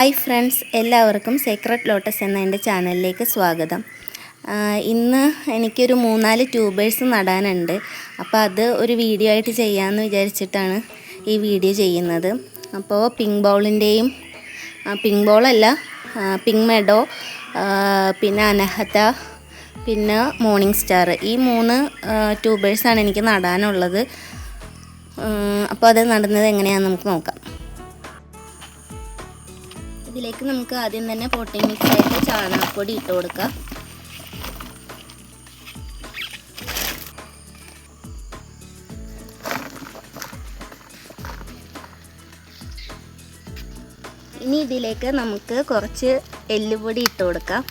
Hi friends എല്ലാവർക്കും secret lotus എന്ന എന്റെ ചാനലിലേക്ക് സ്വാഗതം. ഇന്ന് എനിക്കൊരു മൂന്നാൽ ട്യൂബേഴ്സ് നടാനുണ്ട്. അപ്പോൾ അത് ഒരു വീഡിയോ ആയിട്ട് ചെയ്യാമെന്ന് വിചാരിച്ചിട്ടാണ് ഈ വീഡിയോ ചെയ്യുന്നത്. അപ്പോൾ പിങ്ക് ബോളിന്റെയും പിങ്ക് ബോളല്ല പിങ്ക് മെഡോ പിന്നെ അനഹത പിന്നെ മോർണിംഗ് സ്റ്റാർ ഈ മൂന്ന് ട്യൂബേഴ്സാണ് എനിക്ക് നടാനുള്ളത്. അപ്പോൾ അത് നടുന്നത് എങ്ങനെയാണെന്ന് നമുക്ക് നോക്കാം. ഇതിലേക്ക് നമുക്ക് ആദ്യം തന്നെ പോട്ടിംഗ് മിക്സ് ആയിട്ട് ചാണകപ്പൊടി ഇട്ട് കൊടുക്കാം. ഇനി ഇതിലേക്ക് നമുക്ക് കുറച്ച് എല്ലുപൊടി ഇട്ട് കൊടുക്കാം.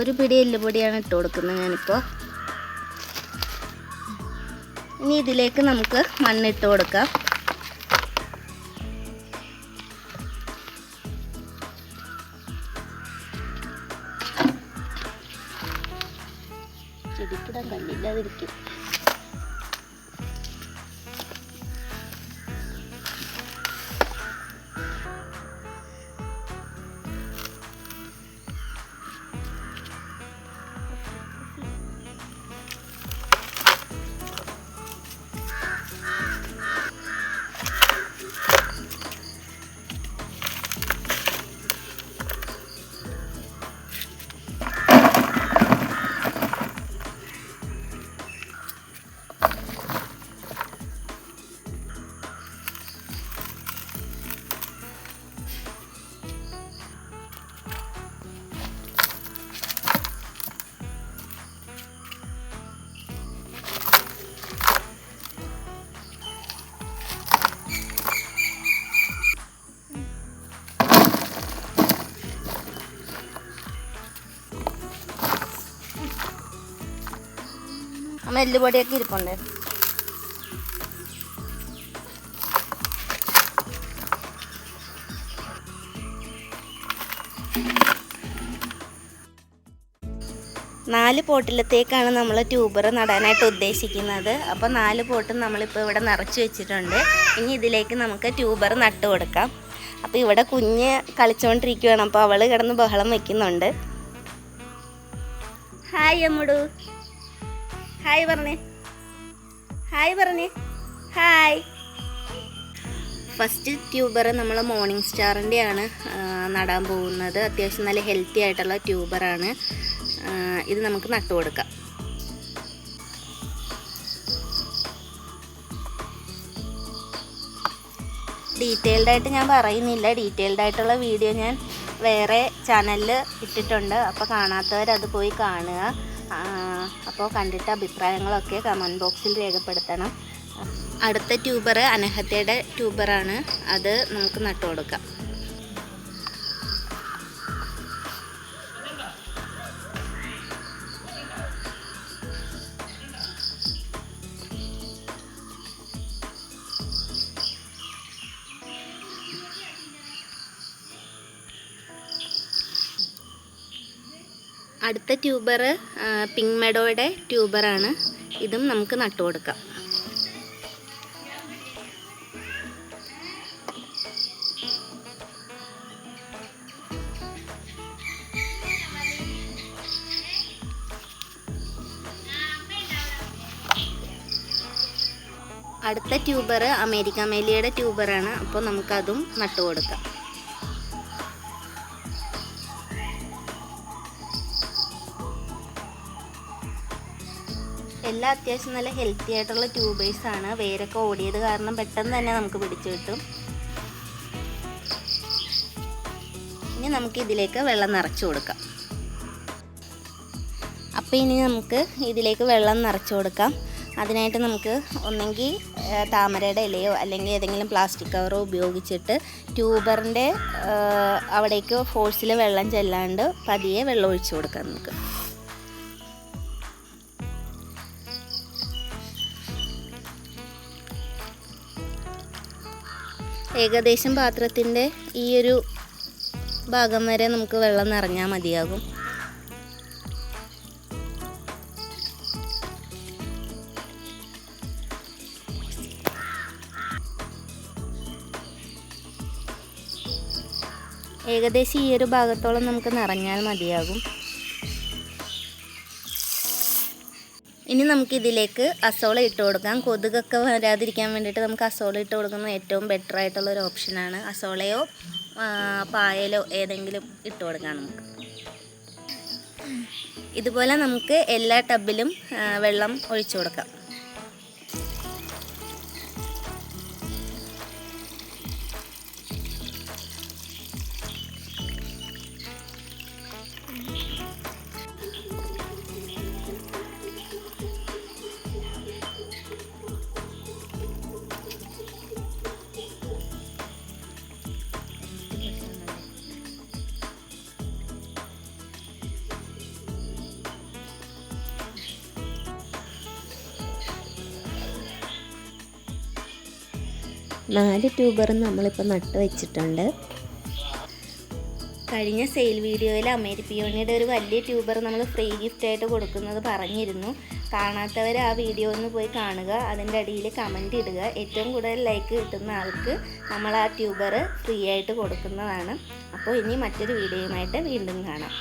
ഒരു പിടി എല്ലുപൊടിയാണ് ഇട്ട് കൊടുക്കുന്നത് ഞാനിപ്പോൾ ഇനി ഇതിലേക്ക് നമുക്ക് മണ്ണിട്ട് കൊടുക്കാം. ചെടിക്കിടാൻ കല്ലില്ലാതിരിക്കും എല്ലുപൊടിയൊക്കെ ഇരിപ്പുണ്ട്. നാല് പോട്ടിലത്തേക്കാണ് നമ്മൾ ട്യൂബർ നടാനായിട്ട് ഉദ്ദേശിക്കുന്നത്. അപ്പോൾ നാല് പോട്ടും നമ്മളിപ്പോൾ ഇവിടെ നിറച്ച് വെച്ചിട്ടുണ്ട്. ഇനി ഇതിലേക്ക് നമുക്ക് ട്യൂബർ നട്ട് കൊടുക്കാം. അപ്പോൾ ഇവിടെ കുഞ്ഞ് കളിച്ചുകൊണ്ടിരിക്കുകയാണ് അപ്പോൾ അവൾ കിടന്ന് ബഹളം വയ്ക്കുന്നുണ്ട് ഹായ് അമ്മുടു. ഹായ് പറഞ്ഞേ. ഹായ് പറഞ്ഞേ. ഹായ്. ഫസ്റ്റ് ട്യൂബർ നമ്മൾ മോർണിംഗ് സ്റ്റാറിന്റെയാണ് നടാൻ പോകുന്നത്. അത്യാവശ്യം നല്ല ഹെൽത്തി ആയിട്ടുള്ള ട്യൂബറാണ്. ഇത് നമുക്ക് നട്ടു കൊടുക്കാം. ഡീറ്റെയിൽഡ് ആയിട്ട് ഞാൻ പറയുന്നില്ല. ഡീറ്റെയിൽഡ് ആയിട്ടുള്ള വീഡിയോ ഞാൻ വേറെ ചാനലിൽ ഇട്ടിട്ടുണ്ട്. അപ്പോൾ കാണാത്തവർ അത് പോയി കാണുക. അപ്പോൾ കണ്ടിട്ട് അഭിപ്രായങ്ങളൊക്കെ കമന്റ് ബോക്സിൽ രേഖപ്പെടുത്തണം. അടുത്ത ട്യൂബർ അനഹത്തയുടെ ട്യൂബറാണ് അത് നമുക്ക് നട്ടു കൊടുക്കാം. അടുത്ത ട്യൂബർ പിങ്ക് മെഡോയുടെ ട്യൂബറാണ്. ഇതും നമുക്ക് നട്ടു കൊടുക്കാം. അടുത്ത ട്യൂബർ അമേരിക്ക മേലിയുടെ ട്യൂബറാണ്. അപ്പോൾ നമുക്കതും നട്ടു കൊടുക്കാം. എല്ലാം അത്യാവശ്യം നല്ല ഹെൽത്തി ആയിട്ടുള്ള ട്യൂബേഴ്സ് ആണ്. വേരൊക്കെ ഓടിയത് കാരണം പെട്ടെന്ന് തന്നെ നമുക്ക് പിടിച്ചു കിട്ടും. ഇനി നമുക്ക് ഇതിലേക്ക് വെള്ളം നിറച്ചു കൊടുക്കാം. അപ്പോൾ ഇനി നമുക്ക് ഇതിലേക്ക് വെള്ളം നിറച്ചു കൊടുക്കാം. അതിനായിട്ട് നമുക്ക് ഒന്നെങ്കിൽ താമരയുടെ ഇലയോ അല്ലെങ്കിൽ ഏതെങ്കിലും പ്ലാസ്റ്റിക് കവറോ ഉപയോഗിച്ചിട്ട് ട്യൂബറിന്റെ അവിടേക്ക് ഫോഴ്സിൽ വെള്ളം ചെല്ലാണ്ട് പതിയെ വെള്ളം ഒഴിച്ചു കൊടുക്കാം നമുക്ക്. ഏകദേശം പാത്രത്തിന്റെ ഈ ഒരു ഭാഗം വരെ നമുക്ക് വെള്ളം നിറഞ്ഞാൽ മതിയാകും. ഏകദേശം ഈ ഒരു ഭാഗത്തോളം നമുക്ക് നിറഞ്ഞാൽ മതിയാകും. ഇനി നമുക്ക് ഇതിലേക്ക് അസോള ഇട്ട് കൊടുക്കാം. കൊതുകൊക്കെ വരാതിരിക്കാൻ വേണ്ടിയിട്ട് നമുക്ക് അസോള ഇട്ട് കൊടുക്കുന്നത് ഏറ്റവും ബെറ്റർ ആയിട്ടുള്ള ഒരു ഓപ്ഷനാണ് അസോളയോ പായലോ ഏതെങ്കിലും ഇട്ട് കൊടുക്കാം നമുക്ക്. ഇതുപോലെ നമുക്ക് എല്ലാ ടബിലും വെള്ളം ഒഴിച്ചു കൊടുക്കാം. നാല് ട്യൂബർ നമ്മളിപ്പോൾ നട്ട് വെച്ചിട്ടുണ്ട്. കഴിഞ്ഞ സെയിൽ വീഡിയോയിൽ അമേരിപ്പിയോണിയുടെ ഒരു വലിയ ട്യൂബർ നമ്മൾ ഫ്രീ ഗിഫ്റ്റ് ആയിട്ട് കൊടുക്കുന്നത് പറഞ്ഞിരുന്നു. കാണാത്തവർ ആ വീഡിയോ ഒന്ന് പോയി കാണുക. അതിന്റെ അടിയിൽ കമന്റ് ഇടുക. ഏറ്റവും കൂടുതൽ ലൈക്ക് കിട്ടുന്ന ആൾക്ക് നമ്മൾ ആ ട്യൂബർ ഫ്രീ ആയിട്ട് കൊടുക്കുന്നതാണ്. അപ്പോൾ ഇനി മറ്റൊരു വീഡിയോയുമായിട്ട് വീണ്ടും കാണാം.